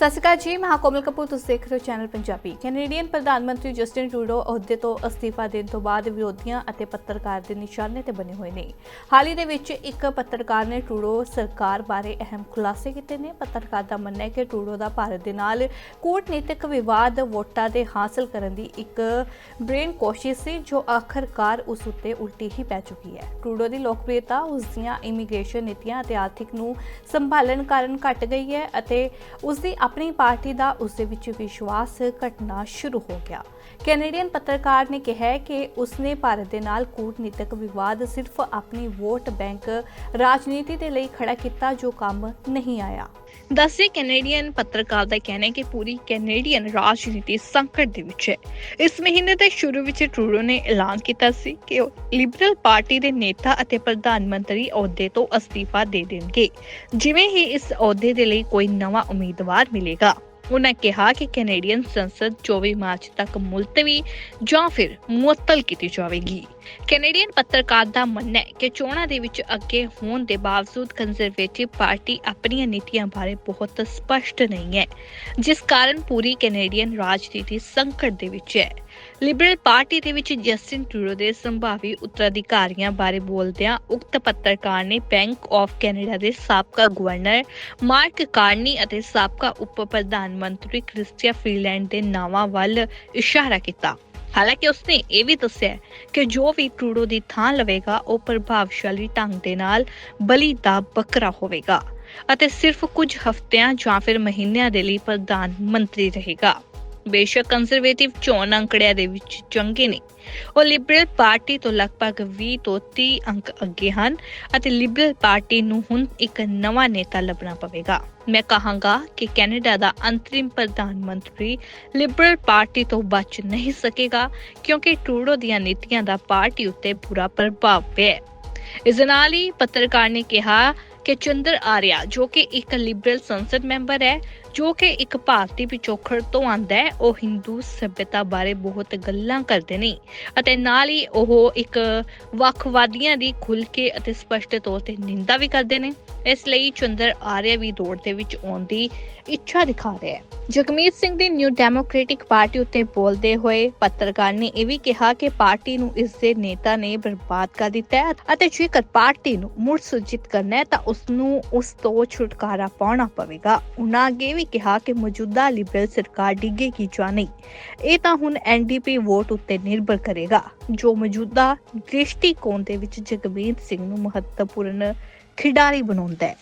ਸਤਿ ਸ਼੍ਰੀ ਅਕਾਲ ਜੀ, ਮੈਂ ਕੋਮਲ ਕਪੂਰ, ਤੁਸੀਂ ਦੇਖ ਰਹੇ ਹੋ ਚੈਨਲ ਪੰਜਾਬੀ। ਕੈਨੇਡੀਅਨ ਪ੍ਰਧਾਨ ਮੰਤਰੀ ਜਸਟਿਨ ਟਰੂਡੋ ਅਹੁਦੇ ਤੋਂ ਅਸਤੀਫਾ ਦੇਣ ਤੋਂ ਬਾਅਦ ਵਿਰੋਧੀਆਂ ਅਤੇ ਪੱਤਰਕਾਰ ਦੇ ਨਿਸ਼ਾਨੇ ਤੇ ਬਣੇ ਹੋਏ ਨੇ। ਹਾਲ ਹੀ ਦੇ ਵਿੱਚ ਇੱਕ ਪੱਤਰਕਾਰ ਨੇ ਟਰੂਡੋ ਸਰਕਾਰ ਬਾਰੇ ਅਹਿਮ ਖੁਲਾਸੇ ਕੀਤੇ ਨੇ। ਪੱਤਰਕਾਰ ਦਾ ਮੰਨਣਾ ਹੈ ਕਿ ਟਰੂਡੋ ਦਾ ਭਾਰਤ ਦੇ ਨਾਲ ਕੂਟਨੀਤਿਕ ਵਿਵਾਦ ਵੋਟਾਂ ਦੇ ਹਾਸਲ ਕਰਨ ਦੀ ਇੱਕ ਬ੍ਰੇਨ ਕੋਸ਼ਿਸ਼ ਸੀ, ਜੋ ਆਖਰਕਾਰ ਉਸ ਉੱਤੇ ਉਲਟੀ ਹੀ ਪੈ ਚੁੱਕੀ ਹੈ। ਟਰੂਡੋ ਦੀ ਲੋਕਪ੍ਰਿਯਤਾ ਉਸ ਦੀਆਂ ਇਮੀਗ੍ਰੇਸ਼ਨ ਨੀਤੀਆਂ ਅਤੇ ਆਰਥਿਕ ਨੂੰ ਸੰਭਾਲਣ ਕਾਰਨ ਘਟ ਗਈ ਹੈ ਅਤੇ ਉਸ ਦੀ ਆਪਣੀ ਪਾਰਟੀ ਦਾ ਉਸ ਦੇ ਵਿੱਚ ਵਿਸ਼ਵਾਸ ਘਟਣਾ ਸ਼ੁਰੂ ਹੋ ਗਿਆ। ਕੈਨੇਡੀਅਨ ਪੱਤਰਕਾਰ ਨੇ ਕਿਹਾ ਕਿ ਉਸਨੇ ਭਾਰਤ ਦੇ ਨਾਲ ਕੂਟਨੀਤਿਕ ਵਿਵਾਦ ਸਿਰਫ ਆਪਣੀ ਵੋਟ ਬੈਂਕ ਰਾਜਨੀਤੀ ਦੇ ਲਈ ਖੜਾ ਕੀਤਾ ਜੋ ਕੰਮ ਨਹੀਂ ਆਇਆ। ਦੱਸੇ ਕੈਨੇਡੀਅਨ ਪੱਤਰਕਾਰ ਦਾ ਕਹਿਣਾ ਹੈ ਕਿ ਪੂਰੀ ਕੈਨੇਡੀਅਨ ਰਾਜਨੀਤੀ ਸੰਕਟ ਦੇ ਵਿੱਚ ਹੈ। ਇਸ ਮਹੀਨੇ ਦੇ ਸ਼ੁਰੂ ਵਿੱਚ ਟਰੂਡੋ ਨੇ ਐਲਾਨ ਕੀਤਾ ਸੀ ਕਿ ਉਹ ਲਿਬਰਲ ਪਾਰਟੀ ਦੇ ਨੇਤਾ ਅਤੇ ਪ੍ਰਧਾਨ ਮੰਤਰੀ ਅਹੁਦੇ ਤੋਂ ਅਸਤੀਫਾ ਦੇ ਦੇਣਗੇ। ਜਿਵੇਂ ਹੀ ਇਸ ਅਹੁਦੇ ਦੇ ਲਈ ਕੋਈ ਨਵਾਂ ਉਮੀਦਵਾਰ ਮਿਲੇਗਾ। ਉਹਨਾਂ ਕਿਹਾ ਕਿ ਕੈਨੇਡੀਅਨ ਸੰਸਦ 24 ਮਾਰਚ ਤੱਕ ਮੁਲਤਵੀ ਜਾਂ ਫਿਰ ਮੁਅੱਤਲ ਕੀਤੀ ਜਾਵੇਗੀ। ਕੈਨੇਡੀਅਨ ਪੱਤਰਕਾਰ ਦਾ ਮੰਨਣਾ ਹੈ ਕਿ ਚੋਣਾਂ ਦੇ ਵਿੱਚ ਅੱਗੇ ਹੋਣ ਦੇ ਬਾਵਜੂਦ ਕੰਜ਼ਰਵੇਟਿਵ ਪਾਰਟੀ ਆਪਣੀਆਂ ਨੀਤੀਆਂ ਬਾਰੇ ਬਹੁਤ ਸਪਸ਼ਟ ਨਹੀਂ ਹੈ, ਜਿਸ ਕਾਰਨ ਪੂਰੀ ਕੈਨੇਡੀਅਨ ਰਾਜਨੀਤੀ ਸੰਕਟ ਦੇ ਵਿੱਚ ਹੈ। ਲਿਬਰਲ ਪਾਰਟੀ ਦੇ ਵਿੱਚ ਜਸਟਿਨ ਟਰੂਡੋ ਦੇ ਸੰਭਾਵੀ ਉੱਤਰਾਧਿਕਾਰੀਆਂ ਬਾਰੇ ਬੋਲਦਿਆਂ ਉਕਤ ਪੱਤਰਕਾਰ ਨੇ ਬੈਂਕ ਆਫ ਕੈਨੇਡਾ ਦੇ ਸਾਬਕਾ ਗਵਰਨਰ ਮਾਰਕ ਕਾਰਨੀ ਅਤੇ ਸਾਬਕਾ ਉਪ ਪ੍ਰਧਾਨ ਮੰਤਰੀ ਕ੍ਰਿਸਟੀਆ ਫ੍ਰੀਲੈਂਡ ਦੇ ਨਾਵਾਂ ਵੱਲ ਇਸ਼ਾਰਾ ਕੀਤਾ। ਹਾਲਾਂਕਿ ਉਸਨੇ ਇਹ ਵੀ ਦੱਸਿਆ ਕਿ ਜੋ ਵੀ ਟਰੂਡੋ ਦੀ ਥਾਂ ਲਵੇਗਾ, ਉਹ ਪ੍ਰਭਾਵਸ਼ਾਲੀ ਢੰਗ ਦੇ ਨਾਲ ਬਲੀ ਦਾ ਬੱਕਰਾ ਹੋਵੇਗਾ ਅਤੇ ਸਿਰਫ ਕੁਝ ਹਫ਼ਤਿਆਂ ਜਾਂ ਫਿਰ ਮਹੀਨਿਆਂ ਦੇ ਲਈ ਪ੍ਰਧਾਨ ਮੰਤਰੀ ਰਹੇਗਾ। ਬੇਸ਼ੱਕ ਕੰਜ਼ਰਵੇਟਿਵ ਚੋਣ ਅੰਕੜਿਆਂ ਦੇ ਵਿੱਚ ਚੰਗੇ ਨੇ। ਉਹ ਲਿਬਰਲ ਪਾਰਟੀ ਤੋਂ ਲਗਭਗ 20 ਤੋਂ 30 ਅੰਕ ਅੱਗੇ ਹਨ ਅਤੇ ਲਿਬਰਲ ਪਾਰਟੀ ਨੂੰ ਹੁਣ ਇੱਕ ਨਵਾਂ ਨੇਤਾ ਲੱਭਣਾ ਪਵੇਗਾ। ਮੈਂ ਕਹਾਂਗਾ ਕਿ ਕੈਨੇਡਾ ਦਾ ਅੰਤਰਿਮ ਪ੍ਰਧਾਨ ਮੰਤਰੀ ਲਿਬਰਲ ਪਾਰਟੀ ਤੋਂ ਬਚ ਨਹੀਂ ਸਕੇਗਾ ਕਿਉਂਕਿ ਟਰੂਡੋ ਦੀਆਂ ਨੀਤੀਆਂ ਦਾ ਪਾਰਟੀ ਉੱਤੇ ਬੁਰਾ ਪ੍ਰਭਾਵ ਪਿਆ ਇਸ ਨਾਲ ਹੀ ਪੱਤਰਕਾਰ ਨੇ ਕਿਹਾ ਕਿ ਚੰਦਰ ਆਰਿਆ, ਜੋ ਕਿ ਇੱਕ ਲਿਬਰਲ ਸੰਸਦ ਮੈਂਬਰ ਹੈ ਜੋ ਕਿ ਇੱਕ ਭਾਰਤੀ ਪਿਛੋਕੜ ਤੋਂ ਆਂਦਾ ਹੈ, ਉਹ ਹਿੰਦੂ ਸਭਿਅਤਾ ਬਾਰੇ ਬਹੁਤ ਗੱਲਾਂ ਕਰਦੇ ਨੇ ਅਤੇ ਨਾਲ ਹੀ ਉਹ ਇੱਕ ਵੱਖਵਾਦੀਆਂ ਦੀ ਖੁੱਲ ਕੇ ਅਤੇ ਸਪਸ਼ਟ ਤੌਰ ਤੇ ਨਿੰਦਾ ਵੀ ਕਰਦੇ ਨੇ। ਇਸ ਲਈ ਚੰਦਰ ਆਰਿਆ ਵੀ ਦੌੜ ਦੇ ਵਿੱਚ ਆਉਣ ਦੀ ਇੱਛਾ ਦਿਖਾ ਰਿਹਾ ਹੈ। ਜਗਮੀਤ ਸਿੰਘ ਦੀ ਨਿਊ ਡੈਮੋਕ੍ਰੈਟਿਕ ਪਾਰਟੀ ਉੱਤੇ ਬੋਲਦੇ ਹੋਏ ਪੱਤਰਕਾਰ ਨੇ ਇਹ ਵੀ ਕਿਹਾ ਕਿ ਪਾਰਟੀ ਨੂੰ ਇਸ ਦੇ ਨੇਤਾ ਨੇ ਬਰਬਾਦ ਕਰ ਦਿੱਤਾ ਹੈ ਅਤੇ ਜੇਕਰ ਪਾਰਟੀ ਨੂੰ ਮੁੜ ਸੁਰਜੀਤ ਕਰਨਾ ਹੈ ਤਾਂ ਉਸ ਨੂੰ ਉਸ ਤੋਂ ਛੁਟਕਾਰਾ ਪਾਉਣਾ ਪਵੇਗਾ। ਉਹਨਾਂ ਅੱਗੇ ਵੀ ਕਿਹਾ ਕਿ ਮੌਜੂਦਾ ਲਿਬਰਲ ਸਰਕਾਰ ਡਿੱਗੇਗੀ ਜਾਂ ਨਹੀਂ। ਇਹ ਤਾਂ ਹੁਣ ਐਨਡੀਪੀ ਵੋਟ ਉੱਤੇ ਨਿਰਭਰ ਕਰੇਗਾ, ਜੋ ਮੌਜੂਦਾ ਦ੍ਰਿਸ਼ਟੀਕੋਣ ਦੇ ਵਿੱਚ ਜਗਮੀਤ ਸਿੰਘ ਨੂੰ ਮਹੱਤਵਪੂਰਨ ਖਿਡਾਰੀ ਬਣਾਉਂਦਾ ਹੈ।